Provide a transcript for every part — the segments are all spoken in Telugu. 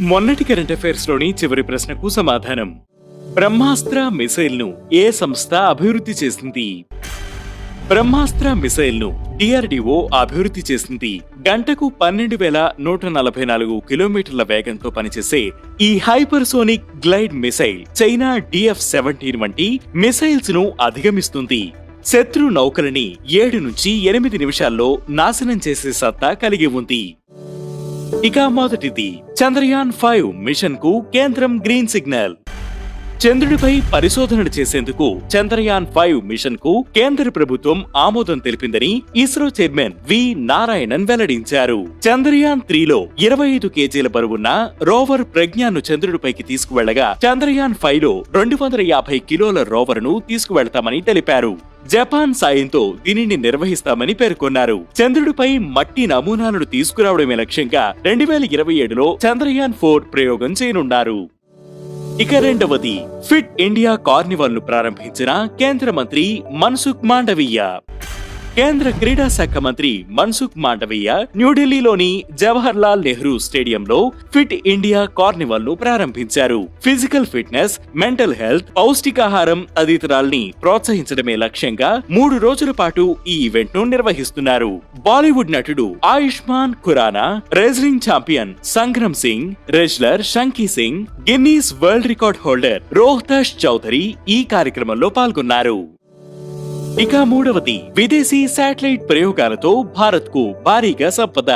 మొన్నటి కరెంట్ అఫైర్స్లోని చివరి ప్రశ్నకు సమాధానం. బ్రహ్మాస్త్ర మిసైల్ను ఏ సంస్థ అభివృద్ధి చేసింది? బ్రహ్మాస్త్ర మిసైల్ను డిఆర్డిఓ అభివృద్ధి చేసింది. గంటకు పన్నెండు వేల నూట నలభై నాలుగు కిలోమీటర్ల వేగంతో పనిచేసే ఈ hypersonic glide missile China DF seventeen వంటి మిసైల్స్ను అధిగమిస్తుంది. శత్రు నౌకలని ఏడు నుంచి ఎనిమిది నిమిషాల్లో నాశనం చేసే సత్తా కలిగి ఉంది. ఇక మొదటిది చంద్రయాన్ ఫైవ్ మిషన్కు కేంద్రం గ్రీన్ సిగ్నల్. చంద్రుడిపై పరిశోధనలు చేసేందుకు చంద్రయాన్ ఫైవ్ మిషన్కు కేంద్ర ప్రభుత్వం ఆమోదం తెలిపిందని ఇస్రో చైర్మన్ వి నారాయణన్ వెల్లడించారు. చంద్రయాన్ త్రీలో ఇరవై ఐదు కేజీల బరువున్న రోవర్ ప్రజ్ఞాను చంద్రుడిపైకి తీసుకువెళ్ళగా చంద్రయాన్ ఫైవ్లో రెండు వందల యాభై కిలోల రోవర్ను తీసుకువెళ్తామని తెలిపారు. జపాన్ సాయంతో దీనిని నిర్వహిస్తామని పేర్కొన్నారు. చంద్రుడిపై మట్టి నమూనాలను తీసుకురావడమే లక్ష్యంగా రెండు వేల ఇరవై ఏడులో చంద్రయాన్ ఫోర్ ప్రయోగం చేయనున్నారు. ఇక రెండవది ఫిట్ ఇండియా కార్నివాల్ను ప్రారంభించిన కేంద్ర మంత్రి మన్సుఖ్ మాండవీయ. కేంద్ర క్రీడా శాఖ మంత్రి మన్సుఖ్ మాండవీయ న్యూఢిల్లీలోని జవహర్ లాల్ నెహ్రూ స్టేడియంలో ఫిట్ ఇండియా కార్నివల్ను ప్రారంభించారు. ఫిజికల్ ఫిట్నెస్ మెంటల్ హెల్త్ పౌష్టికాహారం తదితరాల్ని ప్రోత్సహించడమే లక్ష్యంగా మూడు రోజుల పాటు ఈ ఈవెంట్ను నిర్వహిస్తున్నారు. బాలీవుడ్ నటుడు Ayushmann Khurrana wrestling champion Sangram Singh wrestler Shanky Singh Guinness world record holder Rohtash Chaudhary ఈ కార్యక్రమంలో పాల్గొన్నారు. ఇక మూడవది విదేశీ శాటిలైట్ ప్రయోగాలతో భారత్కు భారీగా సంపద.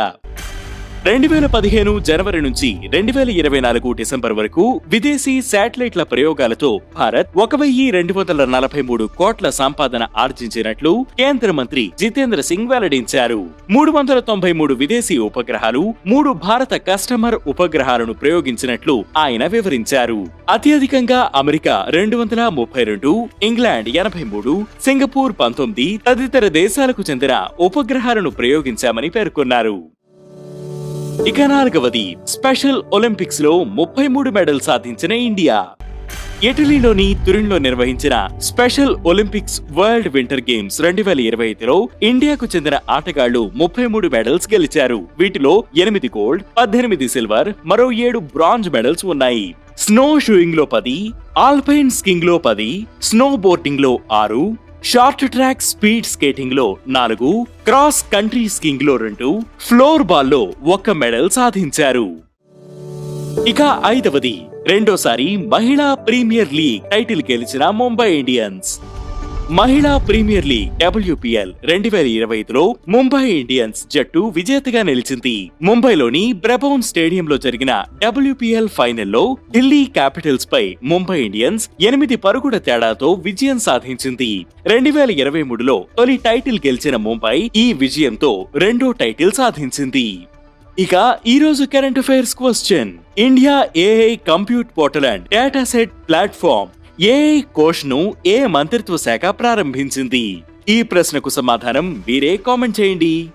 రెండు వేల పదిహేను జనవరి నుంచి రెండు వేల ఇరవై నాలుగు డిసెంబర్ వరకు విదేశీ శాటిలైట్ల ప్రయోగాలతో భారత్ ఒక వెయ్యి రెండు వందల నలభై మూడు కోట్ల సంపాదన ఆర్జించినట్లు కేంద్ర మంత్రి జితేంద్ర సింగ్ వెల్లడించారు. మూడు వందల తొంభై మూడు విదేశీ ఉపగ్రహాలు మూడు భారత కస్టమర్ ఉపగ్రహాలను ప్రయోగించినట్లు ఆయన వివరించారు. అత్యధికంగా అమెరికా రెండు వందల ముప్పై రెండు ఇంగ్లాండ్ ఎనభై మూడు సింగపూర్ పంతొమ్మిది తదితర దేశాలకు చెందిన ఉపగ్రహాలను ప్రయోగించామని పేర్కొన్నారు. ఇక నాలుగవది స్పెషల్ ఒలింపిక్స్లో ముప్పై మూడు మెడల్ సాధించిన ఇండియా. ఇటలీలోని తురిన్లో నిర్వహించిన special Olympics world winter games రెండు వేల ఇరవై ఐదులో ఇండియాకు చెందిన ఆటగాళ్ళు ముప్పై మూడు మెడల్స్ గెలిచారు. వీటిలో ఎనిమిది గోల్డ్ పద్దెనిమిది సిల్వర్ మరో ఏడు బ్రాంజ్ మెడల్స్ ఉన్నాయి. స్నో షూయింగ్లో పది ఆల్పైన్ స్కింగ్లో పది స్నో బోర్డింగ్లో ఆరు షార్ట్ ట్రాక్ స్పీడ్ స్కేటింగ్లో నాలుగు క్రాస్ కంట్రీ స్కింగ్లో రెండు ఫ్లోర్ బాల్లో ఒక్క మెడల్ సాధించారు. ఇక ఐదవది రెండోసారి మహిళా ప్రీమియర్ లీగ్ టైటిల్ గెలిచిన ముంబై ఇండియన్స్. మహిళా ప్రీమియర్ లీగ్ డబ్ల్యూపీఎల్ రెండు వేల ఇరవై ఐదులో ముంబై ఇండియన్స్ జట్టు విజేతగా నిలిచింది. ముంబైలోని బ్రబౌన్ స్టేడియంలో జరిగిన డబ్ల్యూపీఎల్ ఫైనల్లో ఢిల్లీ క్యాపిటల్స్ పై ముంబై ఇండియన్స్ ఎనిమిది పరుగుల తేడాతో విజయం సాధించింది. రెండు వేల ఇరవై మూడులో తొలి టైటిల్ గెలిచిన ముంబై ఈ విజయంతో రెండో టైటిల్ సాధించింది. ఇక ఈ రోజు current affairs question. India AI compute portal and data set platform AI కోష్ను ఏ మంత్రిత్వ శాఖ ప్రారంభించింది? ఈ ప్రశ్నకు సమాధానం మీరే కామెంట్ చేయండి.